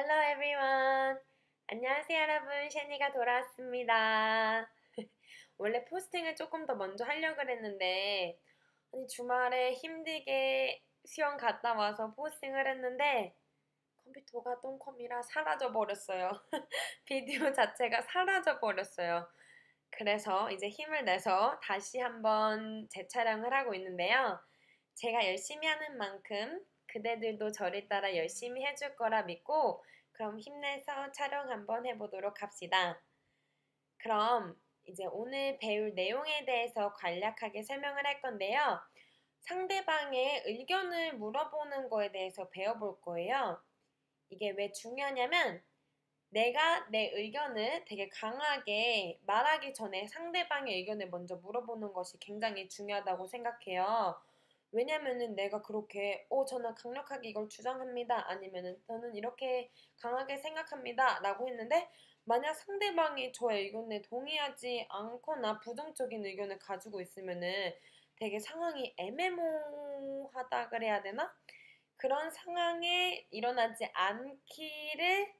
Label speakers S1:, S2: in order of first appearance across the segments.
S1: Hello everyone. 안녕하세요 여러분. 샤니가 돌아왔습니다. 원래 포스팅을 조금 더 먼저 하려고 했는데 아니 주말에 힘들게 수영 갔다 와서 포스팅을 했는데 컴퓨터가 똥컴이라 사라져 버렸어요. 비디오 자체가 사라져 버렸어요. 그래서 이제 힘을 내서 다시 한번 재촬영을 하고 있는데요. 제가 열심히 하는 만큼 그대들도 저를 따라 열심히 해줄 거라 믿고 그럼 힘내서 촬영 한번 해보도록 합시다. 그럼 이제 오늘 배울 내용에 대해서 간략하게 설명을 할 건데요. 상대방의 의견을 물어보는 거에 대해서 배워볼 거예요. 이게 왜 중요하냐면 내가 내 의견을 되게 강하게 말하기 전에 상대방의 의견을 먼저 물어보는 것이 굉장히 중요하다고 생각해요. 왜냐면은 내가 그렇게 어 저는 강력하게 이걸 주장합니다. 아니면은 저는 이렇게 강하게 생각합니다. 라고 했는데 만약 상대방이 저의 의견에 동의하지 않거나 부정적인 의견을 가지고 있으면은 되게 상황이 애매모하다 그래야 되나? 그런 상황에 일어나지 않기를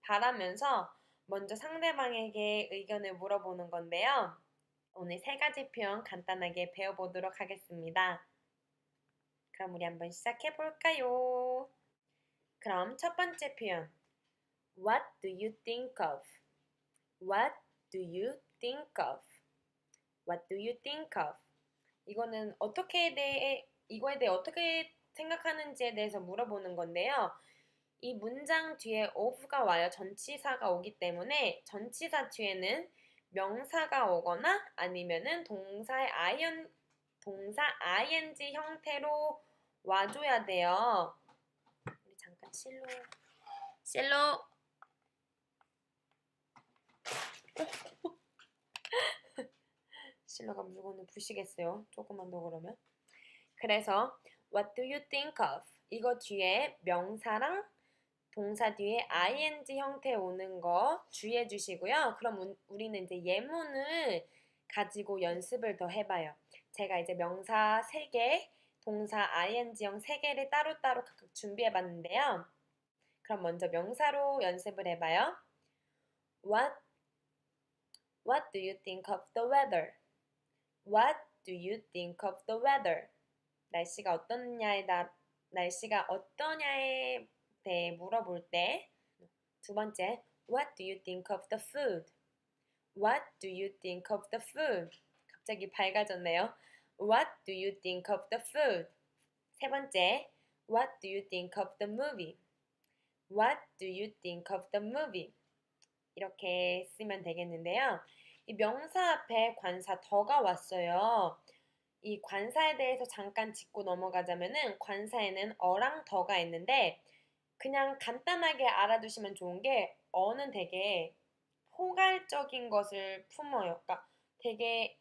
S1: 바라면서 먼저 상대방에게 의견을 물어보는 건데요. 오늘 세 가지 표현 간단하게 배워보도록 하겠습니다. 그럼 우리 한번 시작해 볼까요? 그럼 첫 번째 표현. What do you think of? What do you think of? What do you think of? 이거는 어떻게 대해 이거에 대해 어떻게 생각하는지에 대해서 물어보는 건데요. 이 문장 뒤에 of가 와요. 전치사가 오기 때문에 전치사 뒤에는 명사가 오거나 아니면은 동사의 ion 동사 ing 형태로 와줘야 돼요. 우리 잠깐 실로 실로 실로가 물건을 부시겠어요. 조금만 더 그러면. 그래서 What do you think of? 이거 뒤에 명사랑 동사 뒤에 ing 형태 오는 거 주의해 주시고요. 그럼 우리는 이제 예문을 가지고 연습을 더 해봐요. 제가 이제 명사 3개, 동사 ing형 3개를 따로따로 각각 준비해 봤는데요. 그럼 먼저 명사로 연습을 해 봐요. What, what do you think of the weather? What do you think of the weather? 날씨가 어떠냐에 다 날씨가 어떠냐에 대해 물어볼 때 두 번째, What do you think of the food? What do you think of the food? 갑자기 밝아졌네요. What do you think of the food? 세 번째, What do you think of the movie? What do you think of the movie? 이렇게 쓰면 되겠는데요. 이 명사 앞에 관사 더가 왔어요. 이 관사에 대해서 잠깐 짚고 넘어가자면은 관사에는 어랑 더가 있는데 그냥 간단하게 알아두시면 좋은 게 어는 되게 포괄적인 것을 품어요. 그러니까 되게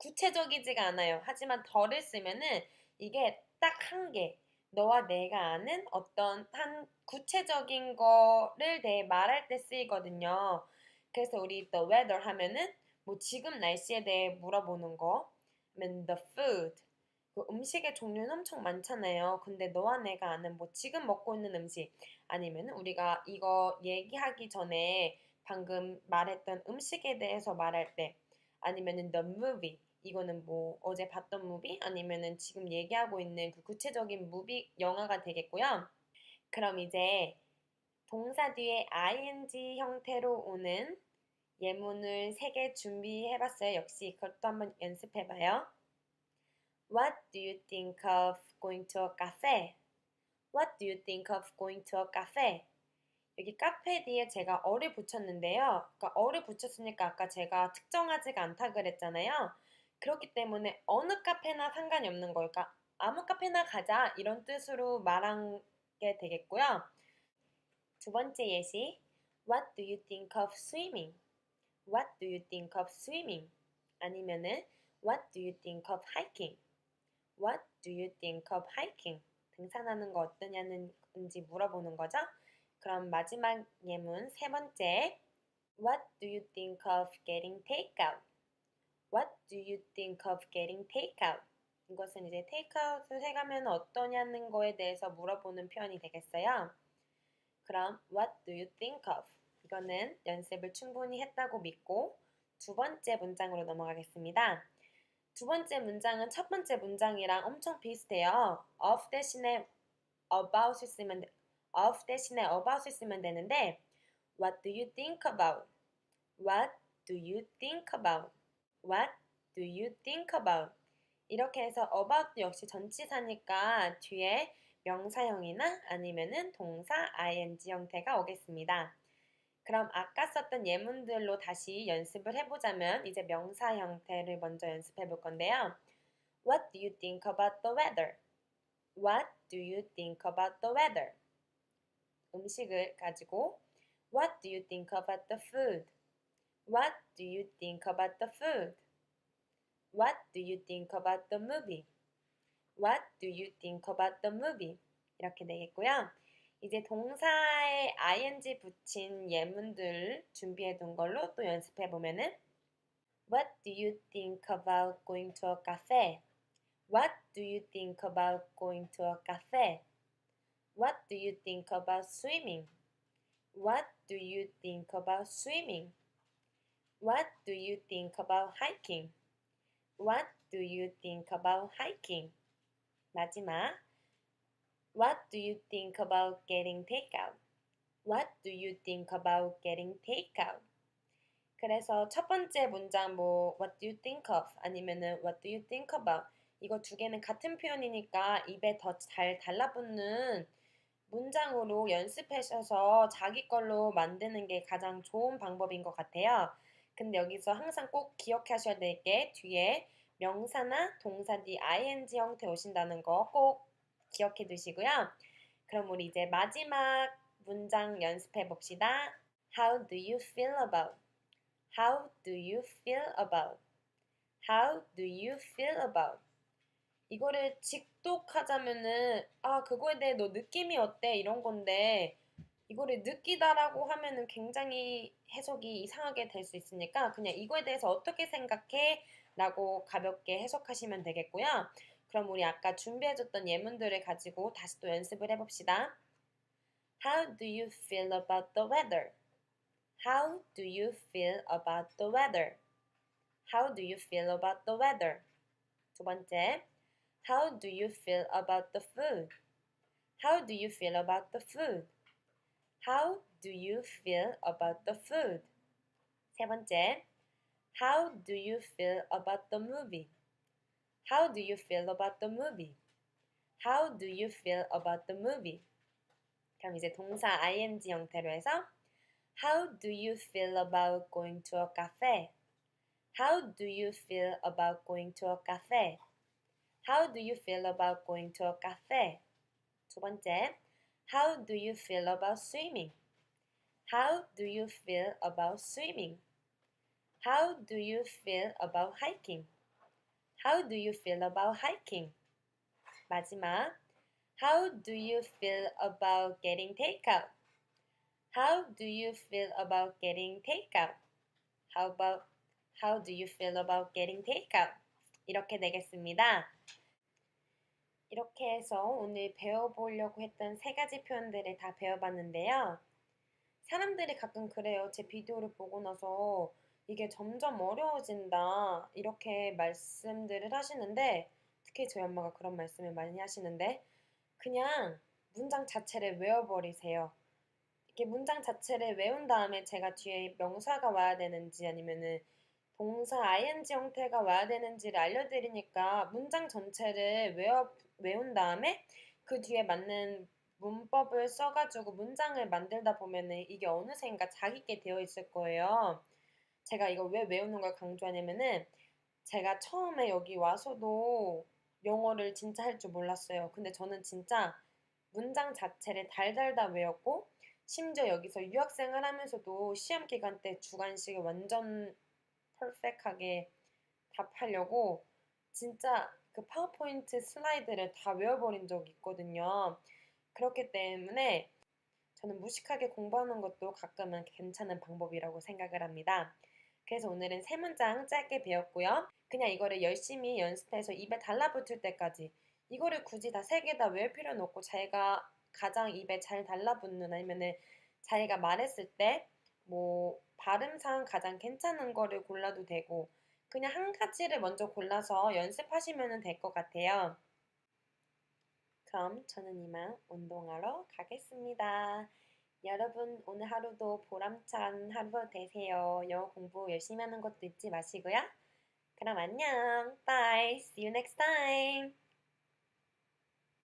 S1: 구체적이지가 않아요. 하지만 덜을 쓰면은 이게 딱 한 개, 너와 내가 아는 어떤 한 구체적인 거를 대해 말할 때 쓰이거든요. 그래서 우리 the weather 하면은 뭐 지금 날씨에 대해 물어보는 거, 면 the food 그 음식의 종류는 엄청 많잖아요. 근데 너와 내가 아는 뭐 지금 먹고 있는 음식 아니면 우리가 이거 얘기하기 전에 방금 말했던 음식에 대해서 말할 때 아니면은 the movie 이거는 뭐 어제 봤던 무비 아니면은 지금 얘기하고 있는 그 구체적인 무비 영화가 되겠고요. 그럼 이제 동사 뒤에 ing 형태로 오는 예문을 3개 준비해봤어요. 역시 그것도 한번 연습해봐요. What do you think of going to a cafe? What do you think of going to a cafe? 여기 카페 뒤에 제가 어를 붙였는데요. 그러니까 어를 붙였으니까 아까 제가 특정하지가 않다 그랬잖아요. 그렇기 때문에 어느 카페나 상관이 없는 걸까? 그러니까 아무 카페나 가자 이런 뜻으로 말한 게 되겠고요. 두 번째 예시 What do you think of swimming? What do you think of swimming? 아니면은 What do you think of hiking? What do you think of hiking? 등산하는 거 어떠냐는지 물어보는 거죠. 그럼 마지막 예문 세 번째 What do you think of getting takeout? What do you think of getting takeout? 이것은 이제 테이크아웃을 해가면 어떠냐는 거에 대해서 물어보는 표현이 되겠어요. 그럼 what do you think of? 이거는 연습을 충분히 했다고 믿고 두 번째 문장으로 넘어가겠습니다. 두 번째 문장은 첫 번째 문장이랑 엄청 비슷해요. of 대신에 about 쓰면 of 대신에 about 쓰면 되는데 what do you think about? what do you think about? What do you think about? 이렇게 해서 about 역시 전치사니까 뒤에 명사형이나 아니면은 동사 ing 형태가 오겠습니다. 그럼 아까 썼던 예문들로 다시 연습을 해보자면 이제 명사 형태를 먼저 연습해 볼 건데요. What do you think about the weather? What do you think about the weather? 음식을 가지고 What do you think about the food? What do you think about the food? What do you think about the movie? What do you think about the movie? 이렇게 되겠고요. 이제 동사에 ing 붙인 예문들 준비해 둔 걸로 또 연습해 보면은 What do you think about going to a cafe? What do you think about going to a cafe? What do you think about swimming? What do you think about swimming? What do you think about hiking? What do you think about hiking? 마지막 What do you think about getting takeout? What do you think about getting takeout? 그래서 첫 번째 문장 뭐 What do you think of? 아니면은 What do you think about? 이거 두 개는 같은 표현이니까 입에 더 잘 달라붙는 문장으로 연습하셔서 자기 걸로 만드는 게 가장 좋은 방법인 것 같아요. 근데 여기서 항상 꼭 기억하셔야 될 게 뒤에 명사나 동사 뒤 ing 형태 오신다는 거 꼭 기억해 두시고요. 그럼 우리 이제 마지막 문장 연습해 봅시다. How do you feel about? How do you feel about? How do you feel about? 이거를 직독하자면은 아 그거에 대해 너 느낌이 어때 이런 건데 이거를 느끼다라고 하면은 굉장히 해석이 이상하게 될 수 있으니까 그냥 이거에 대해서 어떻게 생각해? 라고 가볍게 해석하시면 되겠고요. 그럼 우리 아까 준비해줬던 예문들을 가지고 다시 또 연습을 해봅시다. How do you feel about the weather? How do you feel about the weather? How do you feel about the weather? 두 번째, How do you feel about the food? How do you feel about the food? How do you feel about the food? 세 번째, How do you feel about the movie? How do you feel about the movie? How do you feel about the movie? 그럼 이제 동사 ing 형태로 해서 How do you feel about going to a cafe? How do you feel about going to a cafe? How do you feel about going to a cafe? 두 번째, How do you feel about swimming? How do you feel about swimming? How do you feel about hiking? How do you feel about hiking? 마지막, How do you feel about getting takeout? How do you feel about getting takeout? How about How do you feel about getting takeout? 이렇게 되겠습니다. 이렇게 해서 오늘 배워보려고 했던 세 가지 표현들을 다 배워봤는데요. 사람들이 가끔 그래요. 제 비디오를 보고 나서 이게 점점 어려워진다. 이렇게 말씀들을 하시는데, 특히 저희 엄마가 그런 말씀을 많이 하시는데, 그냥 문장 자체를 외워버리세요. 이렇게 문장 자체를 외운 다음에 제가 뒤에 명사가 와야 되는지 아니면은 동사 ing 형태가 와야 되는지를 알려드리니까 문장 전체를 외워, 외운 다음에 그 뒤에 맞는 문법을 써가지고 문장을 만들다 보면은 이게 어느샌가 자기게 되어 있을 거예요. 제가 이거 왜 외우는 걸 강조하냐면은 제가 처음에 여기 와서도 영어를 진짜 할 줄 몰랐어요. 근데 저는 진짜 문장 자체를 달달 다 외웠고 심지어 여기서 유학생을 하면서도 시험 기간 때 주관식을 완전 퍼펙하게 답하려고 진짜 그 파워포인트 슬라이드를 다 외워버린 적이 있거든요. 그렇기 때문에 저는 무식하게 공부하는 것도 가끔은 괜찮은 방법이라고 생각을 합니다. 그래서 오늘은 세 문장 짧게 배웠고요. 그냥 이거를 열심히 연습해서 입에 달라붙을 때까지 이거를 굳이 다 세 개 다 외울 필요는 없고 자기가 가장 입에 잘 달라붙는 아니면은 자기가 말했을 때 뭐 발음상 가장 괜찮은 거를 골라도 되고 그냥 한 가지를 먼저 골라서 연습하시면 될 것 같아요. 그럼 저는 이만 운동하러 가겠습니다. 여러분 오늘 하루도 보람찬 하루 되세요. 영어 공부 열심히 하는 것도 잊지 마시고요. 그럼 안녕. Bye. See you next time.